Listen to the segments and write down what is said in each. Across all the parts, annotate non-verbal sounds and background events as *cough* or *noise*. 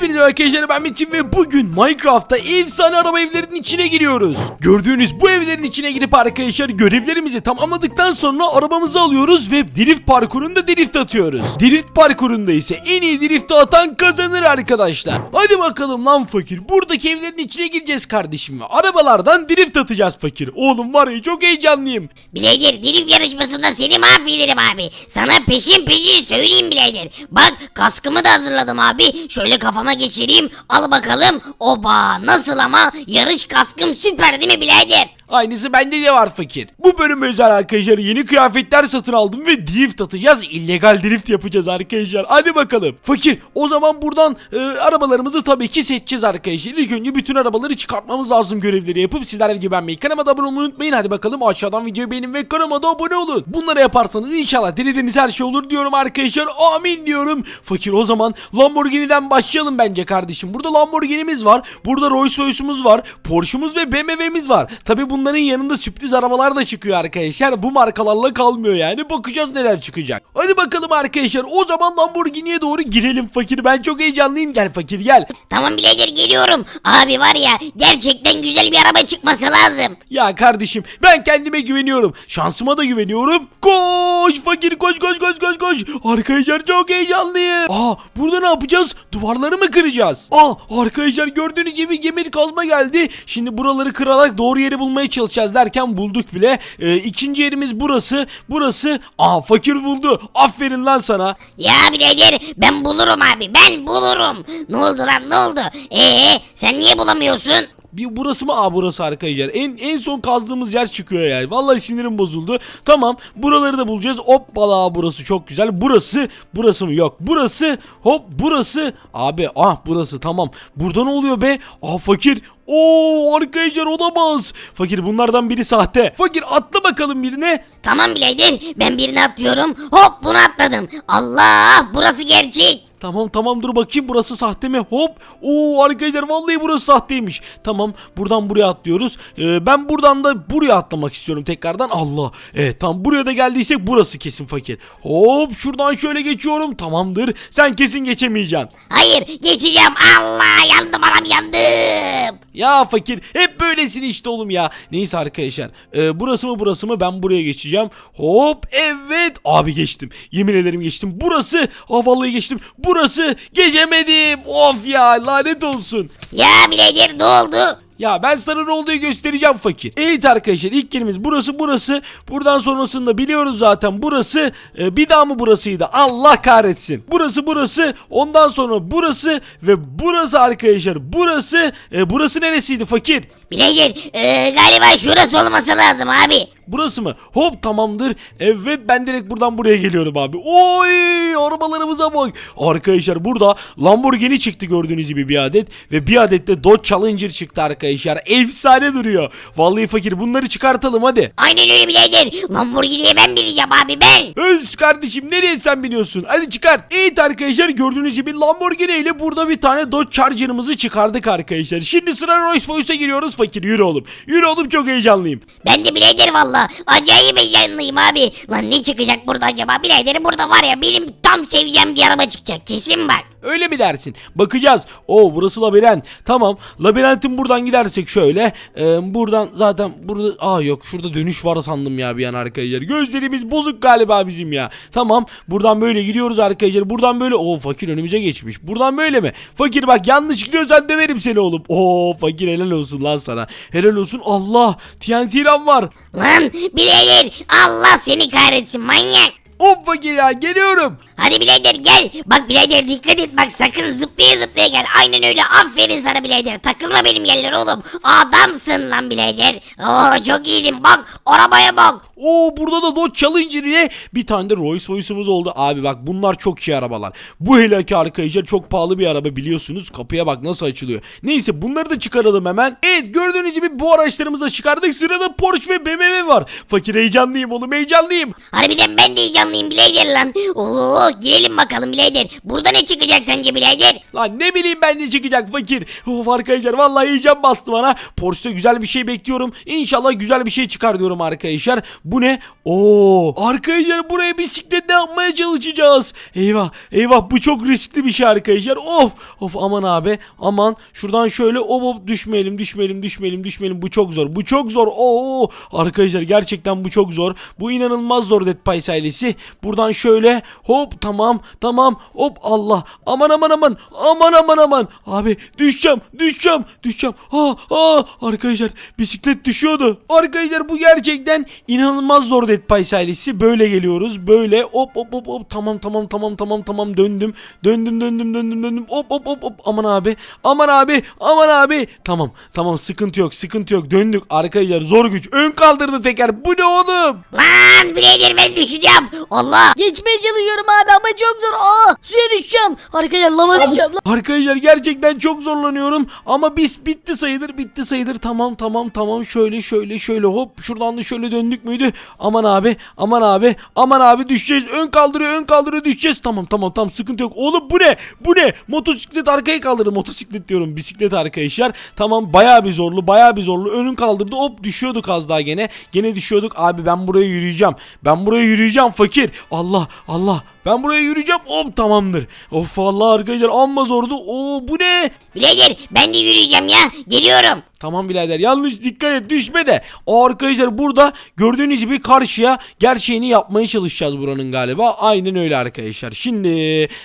Hepinize arkadaşlar ben Metin ve bugün Minecraft'ta efsane araba evlerinin içine giriyoruz. Gördüğünüz bu evlerin içine girip arkadaşlar görevlerimizi tamamladıktan sonra arabamızı alıyoruz ve drift parkurunda drift atıyoruz. Drift parkurunda ise en iyi drift atan kazanır arkadaşlar. Hadi bakalım lan fakir. Buradaki evlerin içine gireceğiz kardeşim arabalardan drift atacağız fakir. Oğlum var ya çok heyecanlıyım. Bileydir drift yarışmasında seni mahvederim abi. Sana peşin peşin söyleyeyim bileydir. Bak kaskımı da hazırladım abi. Şöyle kafama geçireyim. Al bakalım. Oba nasıl ama yarış kaskım süper değil mi bileydir? Aynısı bende de var fakir. Bu bölüm özel arkadaşlar yeni kıyafetler satın aldım ve drift atacağız. illegal drift yapacağız arkadaşlar. Hadi bakalım. Fakir o zaman buradan e, arabalarımızı tabii ki seçeceğiz arkadaşlar. İlk önce bütün arabaları çıkartmamız lazım görevleri yapıp sizler gibi beğenmeyi kanalıma da abone olmayı unutmayın. Hadi bakalım aşağıdan videoyu beğenin ve kanalıma da abone olun. Bunları yaparsanız inşallah dilediğiniz her şey olur diyorum arkadaşlar. Amin diyorum. Fakir o zaman Lamborghini'den başlayalım bence kardeşim. Burada Lamborghini'miz var. Burada Rolls Royce'umuz var. Porsche'umuz ve BMW'miz var. Tabi bunların yanında sürpriz arabalar da çıkıyor arkadaşlar. Bu markalarla kalmıyor yani. Bakacağız neler çıkacak. Hadi bakalım arkadaşlar. O zaman Lamborghini'ye doğru girelim fakir. Ben çok heyecanlıyım. Gel fakir gel. Tamam bileydir geliyorum. Abi var ya gerçekten güzel bir araba çıkması lazım. Ya kardeşim ben kendime güveniyorum. Şansıma da güveniyorum. Koş fakir koş koş koş koş koş. Arkadaşlar çok heyecanlıyım. Aa burada ne yapacağız? Duvarları mı kıracağız? Aa arkadaşlar gördüğünüz gibi gemir kazma geldi. Şimdi buraları kırarak doğru yeri bulmaya çalışacağız derken bulduk bile. Ee, ikinci yerimiz burası. Burası. Aa fakir buldu. Aferin lan sana. Ya bileydir ben bulurum abi ben bulurum. Ne oldu lan ne oldu? Ee sen niye bulamıyorsun? Bir burası mı? Aa burası arkadaşlar. En en son kazdığımız yer çıkıyor yani. Vallahi sinirim bozuldu. Tamam. Buraları da bulacağız. Hop bala burası çok güzel. Burası burası mı? Yok. Burası hop burası. Abi ah burası tamam. Burada ne oluyor be? Aa fakir. Oo arkadaşlar olamaz. Fakir bunlardan biri sahte. Fakir atla bakalım birine. Tamam bileydir ben birini atlıyorum. Hop bunu atladım. Allah burası gerçek. Tamam tamam dur bakayım burası sahte mi? Hop. Oo arkadaşlar vallahi burası sahteymiş. Tamam buradan buraya atlıyoruz. Ee, ben buradan da buraya atlamak istiyorum tekrardan. Allah. Evet tamam buraya da geldiysek burası kesin fakir. Hop şuradan şöyle geçiyorum. Tamamdır. Sen kesin geçemeyeceksin. Hayır geçeceğim. Allah yandım anam yandım. Ya fakir hep böylesin işte oğlum ya. Neyse arkadaşlar. Ee, burası mı burası mı ben buraya geçeceğim. Hop evet. Abi geçtim. Yemin ederim geçtim. Burası. Aa vallahi geçtim. Burası. Geçemedim. Of ya lanet olsun. Ya bileydir ne oldu? Ya ben sana ne olduğu göstereceğim fakir. Evet arkadaşlar ilk yerimiz burası burası. Buradan sonrasında biliyoruz zaten burası. Ee, bir daha mı burasıydı? Allah kahretsin. Burası burası. Ondan sonra burası ve burası arkadaşlar. Burası. e, burası neresiydi fakir? Bileydir ee, galiba şurası olması lazım abi. Burası mı? Hop tamamdır. Evet ben direkt buradan buraya geliyorum abi. Oy arabalarımıza bak. Arkadaşlar burada Lamborghini çıktı gördüğünüz gibi bir adet. Ve bir adet de Dodge Challenger çıktı arkadaşlar. Efsane duruyor. Vallahi fakir bunları çıkartalım hadi. Aynen öyle bileydir. Lamborghini'ye ben bineceğim abi ben. Öz kardeşim nereye sen biniyorsun? Hadi çıkar. Evet arkadaşlar gördüğünüz gibi Lamborghini ile burada bir tane Dodge Charger'ımızı çıkardık arkadaşlar. Şimdi sıra Rolls Royce'a giriyoruz fakir. Yürü oğlum. Yürü oğlum çok heyecanlıyım. Ben de bileydir valla. Acayip heyecanlıyım abi. Lan ne çıkacak burada acaba? Bileydir burada var ya benim tam seveceğim bir araba çıkacak. Kesin bak. Öyle mi dersin? Bakacağız. Oo burası labirent. Tamam. Labirentin buradan gidersek şöyle. e, buradan zaten burada... Aa yok şurada dönüş var sandım ya bir an arkadaşlar. Gözlerimiz bozuk galiba bizim ya. Tamam. Buradan böyle gidiyoruz arkadaşlar. Buradan böyle... Oo fakir önümüze geçmiş. Buradan böyle mi? Fakir bak yanlış gidiyorsan döverim seni oğlum. Oo fakir helal olsun lan sana. Helal olsun. Allah. TNT ram var. Lan bileydir. Allah seni kahretsin manyak. Hop fakir ya geliyorum. Hadi bileydir gel. Bak bileydir dikkat et bak sakın zıplaya zıplaya gel. Aynen öyle aferin sana bileydir. Takılma benim yerlere oğlum. Adamsın lan bileydir. Oo çok iyiydin bak arabaya bak. Oo burada da Dodge Challenger ile bir tane de Rolls Royce'umuz oldu. Abi bak bunlar çok iyi arabalar. Bu helaki arkadaşlar çok pahalı bir araba biliyorsunuz. Kapıya bak nasıl açılıyor. Neyse bunları da çıkaralım hemen. Evet gördüğünüz gibi bu araçlarımızı da çıkardık. Sırada Porsche ve BMW var. Fakir heyecanlıyım oğlum heyecanlıyım. Harbiden ben de heyecanlıyım heyecanlıyım birader lan. Oo girelim bakalım birader. Burada ne çıkacak sence birader? Lan ne bileyim ben ne çıkacak fakir. Of arkadaşlar vallahi heyecan bastı bana. Porsche'de güzel bir şey bekliyorum. İnşallah güzel bir şey çıkar diyorum arkadaşlar. Bu ne? Oo arkadaşlar buraya bisikletle yapmaya çalışacağız. Eyvah eyvah bu çok riskli bir şey arkadaşlar. Of of aman abi aman şuradan şöyle hop düşmeyelim düşmeyelim düşmeyelim düşmeyelim. Bu çok zor bu çok zor. Oo arkadaşlar gerçekten bu çok zor. Bu inanılmaz zor Dead Pies ailesi. Buradan şöyle hop tamam tamam. Hop Allah. Aman aman aman. Aman aman aman. Abi düşeceğim düşeceğim düşeceğim. Aa, aa, arkadaşlar bisiklet düşüyordu. Arkadaşlar bu gerçekten inanılmaz zor Dead Pies ailesi. Böyle geliyoruz böyle. Hop hop hop hop. Tamam tamam tamam tamam tamam. Döndüm döndüm döndüm döndüm döndüm. Hop hop hop hop. Aman abi aman abi aman abi. Tamam tamam. Sıkıntı yok sıkıntı yok. Döndük. Arkadaşlar zor güç. Ön kaldırdı teker. Bu ne oğlum? Lan birader ben düşeceğim. Allah. Geçmeye çalışıyorum abi ama çok zor. Aa suya düşeceğim. Arkadaşlar lava düşeceğim. lan. Arkadaşlar gerçekten çok zorlanıyorum. Ama biz bitti sayılır bitti sayılır. Tamam tamam tamam. Şöyle şöyle şöyle. Hop şuradan da şöyle döndük müydü? Aman abi aman abi aman abi. Düşeceğiz. Ön kaldırıyor ön kaldırıyor. Düşeceğiz. Tamam tamam tamam. Sıkıntı yok. Oğlum bu ne? Bu ne? Motosiklet arkaya kaldırdı. Motosiklet diyorum. Bisiklet arkadaşlar. Tamam baya bir zorlu baya bir zorlu. Önün kaldırdı. Hop düşüyorduk az daha gene. Gene düşüyorduk. Abi ben buraya yürüyeceğim. Ben buraya yürüyeceğim fakir. Allah Allah. Ben buraya yürüyeceğim hop tamamdır of Allah arkadaşlar amma zordu oo bu ne Birader ben de yürüyeceğim ya. Geliyorum. Tamam birader yanlış dikkat et düşme de. O arkadaşlar burada gördüğünüz gibi karşıya gerçeğini yapmaya çalışacağız buranın galiba. Aynen öyle arkadaşlar. Şimdi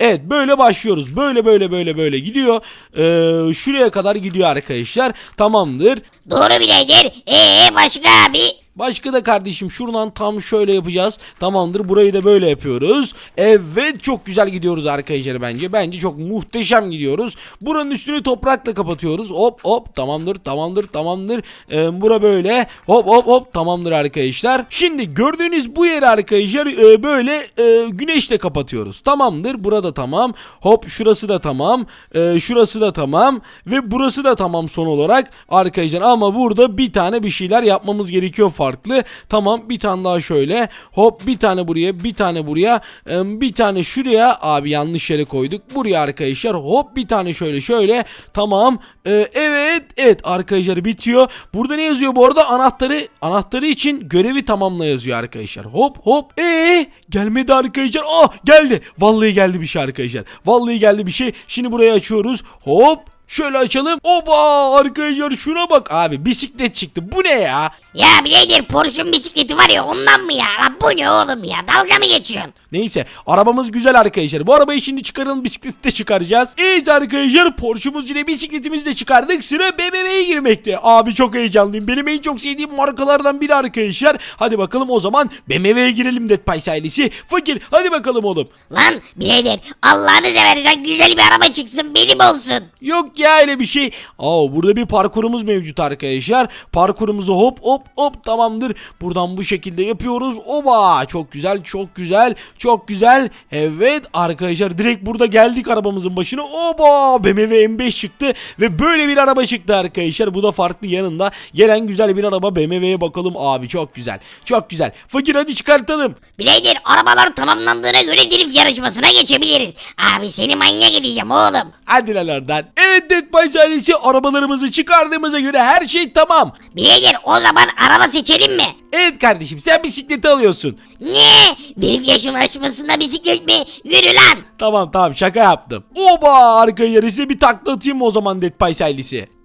evet böyle başlıyoruz. Böyle böyle böyle böyle gidiyor. Ee, şuraya kadar gidiyor arkadaşlar. Tamamdır. Doğru birader. Ee başka abi? Başka da kardeşim şuradan tam şöyle yapacağız. Tamamdır burayı da böyle yapıyoruz. Evet çok güzel gidiyoruz arkadaşlar bence. Bence çok muhteşem gidiyoruz. Buranın üstünü toprakla kapatıyoruz. Hop hop tamamdır tamamdır tamamdır. Ee, bura böyle hop hop hop tamamdır arkadaşlar. Şimdi gördüğünüz bu yeri arkadaşlar e, böyle e, güneşle kapatıyoruz. Tamamdır burada tamam. Hop şurası da tamam. E, şurası da tamam. Ve burası da tamam son olarak arkadaşlar. Ama burada bir tane bir şeyler yapmamız gerekiyor farklı. Tamam bir tane daha şöyle. Hop bir tane buraya bir tane buraya. bir tane şuraya. Abi yanlış yere koyduk. Buraya arkadaşlar. Hop bir tane şöyle şöyle. Tamam. E, evet evet arkadaşlar bitiyor. Burada ne yazıyor bu arada? Anahtarı anahtarı için görevi tamamla yazıyor arkadaşlar. Hop hop. Ee gelmedi arkadaşlar. Ah geldi. Vallahi geldi bir şey arkadaşlar. Vallahi geldi bir şey. Şimdi burayı açıyoruz. Hop Şöyle açalım. Oba arkadaşlar şuna bak abi bisiklet çıktı. Bu ne ya? Ya birader Porsche'un bisikleti var ya ondan mı ya? Lan bu ne oğlum ya? Dalga mı geçiyorsun? Neyse arabamız güzel arkadaşlar. Bu arabayı şimdi çıkaralım bisikleti de çıkaracağız. Evet arkadaşlar Porsche'umuz yine bisikletimizi de çıkardık. Sıra BMW'ye girmekte. Abi çok heyecanlıyım. Benim en çok sevdiğim markalardan biri arkadaşlar. Hadi bakalım o zaman BMW'ye girelim Dead Pies ailesi. Fakir hadi bakalım oğlum. Lan birader Allah'ını seversen güzel bir araba çıksın benim olsun. Yok ya öyle bir şey. Aa burada bir parkurumuz mevcut arkadaşlar. Parkurumuzu hop hop hop tamamdır. Buradan bu şekilde yapıyoruz. Oba çok güzel çok güzel çok güzel. Evet arkadaşlar direkt burada geldik arabamızın başına. Oba BMW M5 çıktı ve böyle bir araba çıktı arkadaşlar. Bu da farklı yanında gelen güzel bir araba BMW'ye bakalım abi çok güzel. Çok güzel. Fakir hadi çıkartalım. Birader arabalar tamamlandığına göre drift yarışmasına geçebiliriz. Abi seni manyak edeceğim oğlum. Hadi lan oradan. Evet Dead Pies ailesi arabalarımızı çıkardığımıza göre her şey tamam. Birader o zaman araba seçelim mi? Evet kardeşim sen bisikleti alıyorsun. Ne? Drift yarışmasında bisiklet mi? Yürü lan. Tamam tamam şaka yaptım. Oba arka yarısı bir takla atayım mı o zaman Dead ailesi?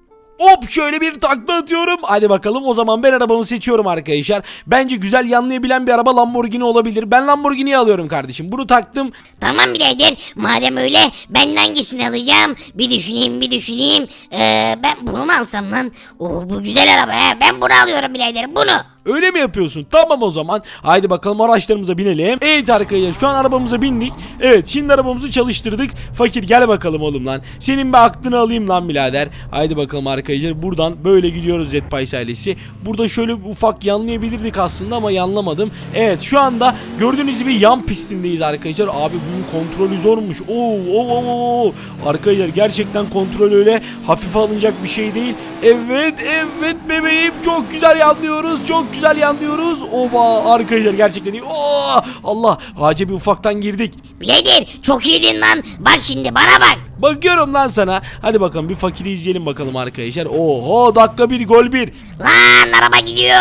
Hop şöyle bir takla atıyorum. Hadi bakalım o zaman ben arabamı seçiyorum arkadaşlar. Bence güzel yanlayabilen bir araba Lamborghini olabilir. Ben Lamborghini'yi alıyorum kardeşim. Bunu taktım. Tamam birader madem öyle ben hangisini alacağım? Bir düşüneyim bir düşüneyim. Ee, ben bunu mu alsam lan? Oo, bu güzel araba ya ben bunu alıyorum birader bunu. Öyle mi yapıyorsun? Tamam o zaman. Haydi bakalım araçlarımıza binelim. Evet arkadaşlar şu an arabamıza bindik. Evet şimdi arabamızı çalıştırdık. Fakir gel bakalım oğlum lan. Senin bir aklını alayım lan birader. Haydi bakalım arkadaşlar buradan böyle gidiyoruz Jetpies ailesi. Burada şöyle ufak yanlayabilirdik aslında ama yanlamadım. Evet şu anda gördüğünüz gibi yan pistindeyiz arkadaşlar. Abi bunun kontrolü zormuş. Oo, oo, oo. Arkadaşlar gerçekten kontrol öyle hafif alınacak bir şey değil. Evet evet bebeğim çok güzel yanlıyoruz. Çok çok güzel yanlıyoruz. Oba arkadaşlar gerçekten iyi. Oo, Allah ağaca bir ufaktan girdik. Bileydir çok iyiydin lan. Bak şimdi bana bak. Bakıyorum lan sana. Hadi bakalım bir fakiri izleyelim bakalım arkadaşlar. Oho dakika bir gol bir. Lan araba gidiyor.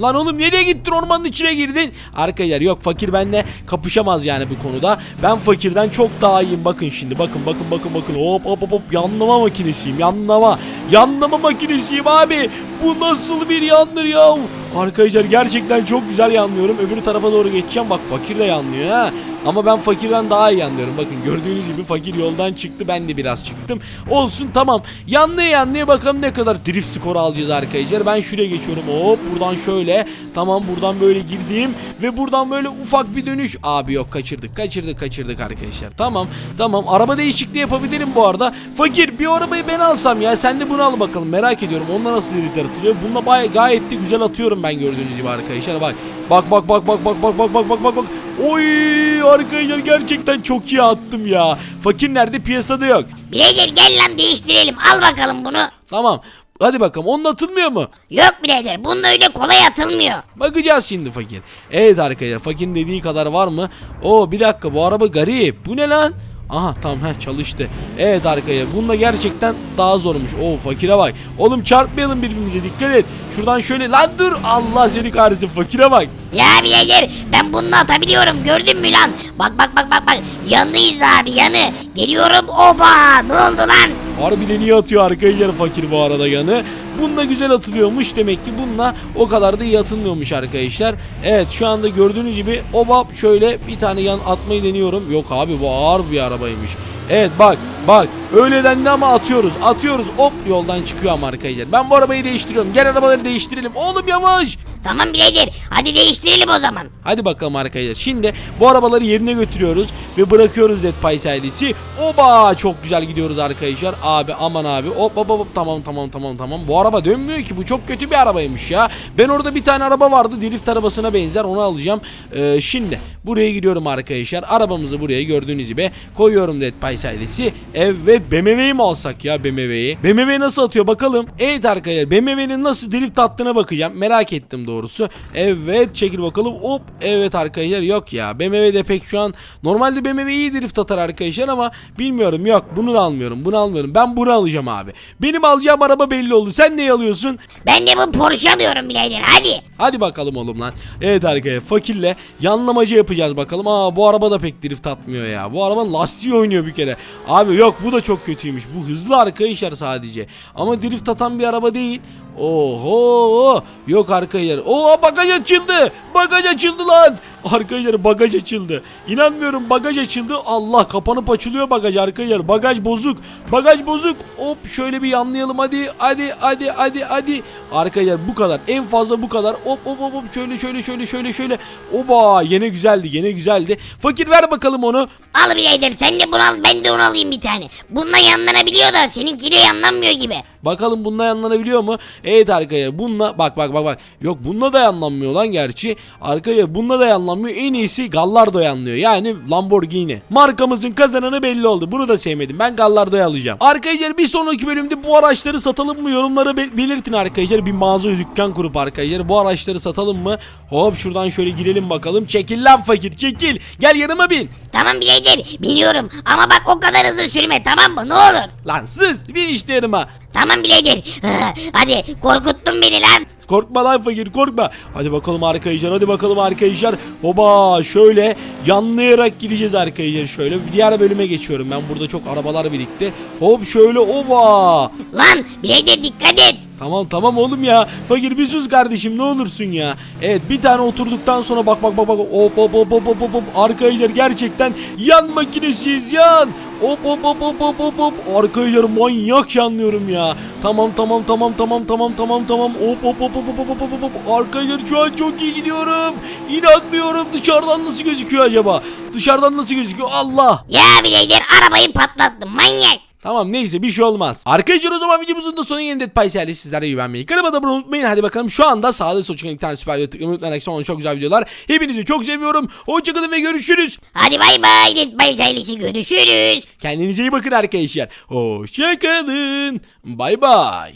Lan oğlum nereye gittin ormanın içine girdin? Arkadaşlar yok fakir benimle kapışamaz yani bu konuda. Ben fakirden çok daha iyiyim bakın şimdi bakın bakın bakın bakın hop hop hop hop yanlama makinesiyim yanlama. Yanlama makinesiyim abi. Bu nasıl bir yandır ya? Arkadaşlar gerçekten çok güzel yanlıyorum. Öbür tarafa doğru geçeceğim. Bak fakir de yanlıyor ha. Ama ben fakirden daha iyi yanlıyorum. Bakın gördüğünüz gibi fakir yoldan çıktı. Ben de biraz çıktım. Olsun tamam. Yanlaya yanlaya bakalım ne kadar drift skoru alacağız arkadaşlar. Ben şuraya geçiyorum. Hop buradan şöyle. Tamam buradan böyle girdim. Ve buradan böyle ufak bir dönüş. Abi yok kaçırdık. Kaçırdık kaçırdık arkadaşlar. Tamam tamam. Araba değişikliği yapabilirim bu arada. Fakir bir arabayı ben alsam ya. Sen de bunu al bakalım. Merak ediyorum. Onunla nasıl driftler atılıyor. Bununla gayet de güzel atıyorum ben gördüğünüz gibi arkadaşlar. Bak. Bak bak bak bak bak bak bak bak bak bak bak. Oy arkadaşlar gerçekten çok iyi attım ya. Fakir nerede piyasada yok. Bileydir gel lan değiştirelim. Al bakalım bunu. Tamam. Hadi bakalım onun atılmıyor mu? Yok bileydir bunun öyle kolay atılmıyor. Bakacağız şimdi fakir. Evet arkadaşlar fakirin dediği kadar var mı? Oo bir dakika bu araba garip. Bu ne lan? Aha tamam heh çalıştı. Evet arkadaşlar bunda gerçekten daha zormuş. Oo fakire bak. Oğlum çarpmayalım birbirimize dikkat et. Şuradan şöyle lan dur Allah seni kahretsin fakire bak. Ya bileydir ben bunu atabiliyorum gördün mü lan? Bak bak bak bak bak yanıyız abi yanı. Geliyorum oba ne oldu lan? Harbiden iyi atıyor arkadaşlar fakir bu arada yanı. Bununla güzel atılıyormuş demek ki bununla o kadar da iyi atılmıyormuş arkadaşlar. Evet şu anda gördüğünüz gibi obap şöyle bir tane yan atmayı deniyorum. Yok abi bu ağır bir arabaymış. Evet bak bak öyle dendi ama atıyoruz atıyoruz hop yoldan çıkıyor ama arkadaşlar. Ben bu arabayı değiştiriyorum gel arabaları değiştirelim oğlum yavaş. Tamam bileydir hadi değiştirelim o zaman. Hadi bakalım arkadaşlar. Şimdi bu arabaları yerine götürüyoruz ve bırakıyoruz Dead Pies ailesi. Oba çok güzel gidiyoruz arkadaşlar. Abi aman abi. Hop hop hop tamam tamam tamam tamam. Bu araba dönmüyor ki. Bu çok kötü bir arabaymış ya. Ben orada bir tane araba vardı. Drift arabasına benzer. Onu alacağım. Ee, şimdi buraya gidiyorum arkadaşlar. Arabamızı buraya gördüğünüz gibi koyuyorum Dead Pies ailesi. Evet BMW'yi mi alsak ya BMW'yi? BMW nasıl atıyor bakalım. Evet arkadaşlar BMW'nin nasıl drift attığına bakacağım. Merak ettim doğrusu. Evet çekil bakalım. Hop evet arkadaşlar yok ya. BMW de pek şu an normalde BMW iyi drift atar arkadaşlar ama bilmiyorum yok bunu da almıyorum. Bunu almıyorum. Ben bunu alacağım abi. Benim alacağım araba belli oldu. Sen neyi alıyorsun? Ben de bu Porsche alıyorum bileydir hadi. Hadi bakalım oğlum lan. Evet arkadaşlar fakirle yanlamacı yapacağız bakalım. Aa bu araba da pek drift atmıyor ya. Bu arabanın lastiği oynuyor bir kere. Abi yok bu da çok kötüymüş. Bu hızlı arkadaşlar sadece. Ama drift atan bir araba değil. Oho yok arkadaşlar. Oo bagaj açıldı. Bagaj açıldı lan. Arkadaşlar bagaj açıldı. İnanmıyorum bagaj açıldı. Allah kapanıp açılıyor bagaj arkadaşlar. Bagaj bozuk. Bagaj bozuk. Hop şöyle bir yanlayalım hadi. Hadi hadi hadi hadi. Arkadaşlar bu kadar. En fazla bu kadar. Hop hop hop hop şöyle şöyle şöyle şöyle şöyle. Oba yine güzeldi yine güzeldi. Fakir ver bakalım onu. Al bileydir sen de bunu al ben de onu alayım bir tane. Bununla yanlanabiliyor da seninki de yanlanmıyor gibi. Bakalım bununla yanlanabiliyor mu? Evet arkadaşlar bununla bak bak bak bak. Yok bununla da yanlanmıyor lan gerçi. Arkadaşlar bununla da yanlanmıyor. En iyisi Gallardo yanlıyor. Yani Lamborghini. Markamızın kazananı belli oldu. Bunu da sevmedim. Ben Gallardo'yu alacağım. Arkadaşlar bir sonraki bölümde bu araçları satalım mı? Yorumlara be- belirtin arkadaşlar. Bir mağaza dükkan kurup arkadaşlar. Bu araçları satalım mı? Hop şuradan şöyle girelim bakalım. Çekil lan fakir çekil. Gel yanıma bin. Tamam bileydir biliyorum ama bak o kadar hızlı sürme tamam mı ne olur. Lan siz bin işte yanıma. Tamam bileydir. *laughs* hadi korkuttun beni lan. Korkma lan fakir korkma. Hadi bakalım arkadaşlar hadi bakalım arkadaşlar. Oba şöyle yanlayarak gideceğiz arkadaşlar. Şöyle bir diğer bölüme geçiyorum. Ben burada çok arabalar birikti. Hop şöyle oba. Lan bileydir dikkat et. Tamam tamam oğlum ya. Fakir bir sus kardeşim ne olursun ya. Evet bir tane oturduktan sonra bak bak bak bak. Hop hop hop hop hop hop. Arkadaşlar gerçekten yan makinesiyiz yan. Hop hop hop hop hop hop hop. Arkadaşlar manyak yanlıyorum ya. Tamam tamam tamam tamam tamam tamam tamam. Hop hop hop hop hop hop hop hop. Arkadaşlar şu an çok iyi gidiyorum. İnanmıyorum dışarıdan nasıl gözüküyor acaba? Dışarıdan nasıl gözüküyor? Allah. Ya bileydir arabayı patlattın manyak. Tamam neyse bir şey olmaz. Arkadaşlar o zaman videomuzun da sonu yeni Dead Pies ailesi sizlere güvenmeyi. Kanalıma da abone unutmayın. Hadi bakalım şu anda sağda sol çıkan iki tane süper video tıklamayı unutmayın. Sonra çok güzel videolar. Hepinizi çok seviyorum. Hoşçakalın ve görüşürüz. Hadi bay bay Bay ailesi görüşürüz. Kendinize iyi bakın arkadaşlar. Hoşçakalın. Bay bay.